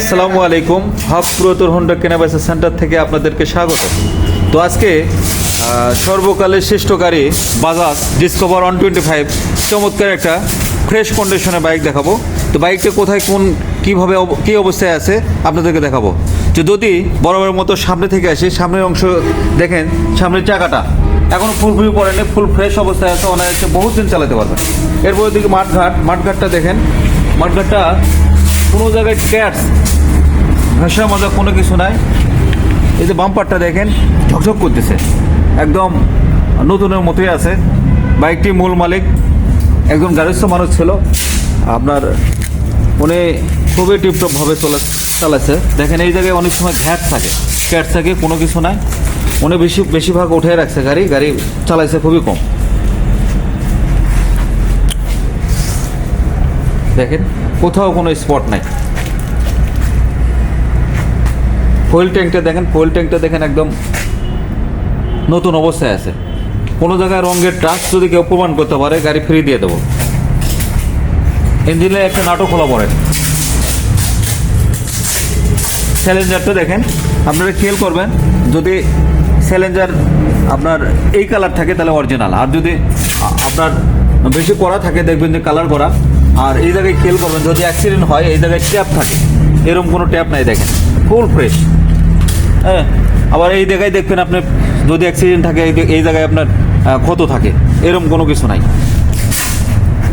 আসসালামু আলাইকুম। হাফ পুরাতন হোন্ডা কেনাবেচা সেন্টার থেকে আপনাদেরকে স্বাগত। তো আজকে সর্বকালের শ্রেষ্ঠ গাড়ি Bajaj discover one twenty five চমৎকার একটা ফ্রেশ কন্ডিশনের বাইক দেখাবো। তো বাইকটা কোথায়, কোন, কীভাবে কী অবস্থায় আছে আপনাদেরকে দেখাবো। তো যদি বরাবরের মতো সামনে থেকে আসি, সামনের অংশ দেখেন, সামনের চাকাটা। এখনও ফুলফুলি পড়েনি, ফুল ফ্রেশ অবস্থায় আছে, অনায়াসে বহুত দিন চালাতে পারবেন। এরপর দিকে মাঠঘাট, মাঠঘাটটা দেখেন। মাঠঘাটটা কোনো জায়গায় ক্যাটস ঘাসা মজা কোনো কিছু নাই। এই যে বাম্পারটা দেখেন, ঝকঝক করতেছে। একদম নতুনের মতোই আছে। বাইকটি মূল মালিক, একজন গাড়িস্থ মানুষ ছিল। আপনার উনি খুবই টিপটপভাবে চলে চালাচ্ছে দেখেন, এই জায়গায় অনেক সময় ঘ্যাট থাকে। ক্যাট থাকে, কোনো কিছু নাই। উনি বেশি, বেশিরভাগ উঠে রাখছে গাড়ি। গাড়ি চালাইছে খুবই কম। দেখেন, কোথাও কোনো স্পট নাই। ফুয়েল ট্যাঙ্কটা দেখেন ফুয়েল ট্যাঙ্কটা দেখেন একদম নতুন অবস্থায় আছে। কোনো জায়গায় রঙের ট্রাক যদি কেউ প্রমাণ করতে পারে, গাড়ি ফ্রি দিয়ে দেবো। ইঞ্জিনে একটা নাটক খোলা পড়ে স্যালেঞ্জারটা দেখেন, আপনারা খেয়াল করবেন, যদি স্যালেঞ্জার আপনার এই কালার থাকে, তাহলে অরিজিনাল আর যদি আপনার বেশি করা থাকে, দেখবেন যে কালার করা। আর এই জায়গায় খেয়াল করবেন, যদি অ্যাক্সিডেন্ট হয়, এই জায়গায় ট্যাপ থাকে। এরকম কোনো ট্যাপ নাই, দেখেন। ফুল ফ্রেশ হ্যাঁ? আবার এই জায়গায় দেখবেন আপনি, যদি অ্যাক্সিডেন্ট থাকে, এই- এই জায়গায় আপনার ক্ষত থাকে। এরকম কোনো কিছু নাই।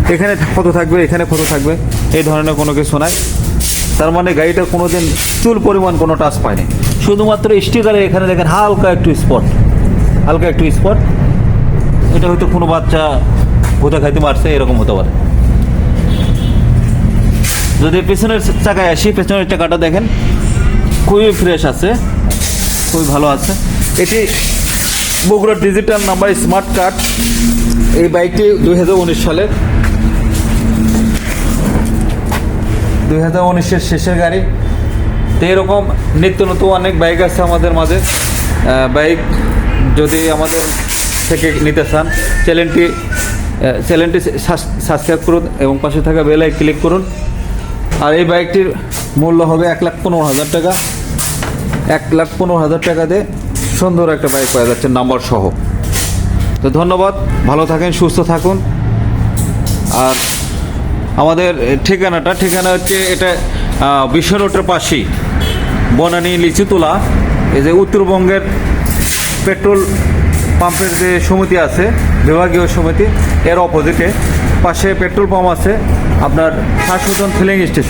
এখানে ক্ষত থাকবে, এখানে ক্ষত থাকবে, এই ধরনের কোনো কিছু নাই। তার মানে গাড়িটা কোনো দিন চুল পরিমাণ কোনো টাচ পায়নি। শুধুমাত্র স্টিকারে এখানে দেখেন হালকা একটু স্পট হালকা একটু স্পট এটা হয়তো কোনো বাচ্চা ভূতা খাইতে মারছে, এরকম হতে পারে। যদি পেছনের চাকায় আসি, পেছনের চাকাটা দেখেন, খুবই ফ্রেশ আছে, খুবই ভালো আছে। এটি Bogura digital number smart card এই বাইকটি দুই হাজার উনিশ সালের দুই হাজার উনিশের শেষের গাড়ি। তো এরকম নিত্য নতুন অনেক বাইক আছে আমাদের মাঝে। বাইক যদি আমাদের থেকে নিতে চান চ্যানেলটি চ্যানেলটি সাবস্ক্রাইব করুন এবং পাশে থাকা বেলায় ক্লিক করুন। আর এই বাইকটির মূল্য হবে এক লাখ পনেরো হাজার টাকা। এক লাখ পনেরো হাজার টাকা দিয়ে সুন্দর একটা বাইক পাওয়া যাচ্ছে নাম্বার সহ। তো ধন্যবাদ, ভালো থাকেন, সুস্থ থাকুন। আর আমাদের ঠিকানাটা, ঠিকানা হচ্ছে এটা বিশ্ব রোডের পাশেই, বনানী লিচুতলা এই যে উত্তরবঙ্গের পেট্রোল পাম্পের যে সমিতি আছে, বিভাগীয় সমিতি, এর অপোজিটে পাশে পেট্রোল পাম্প আছে, আপনার শাশ্বতন ফিলিং স্টেশন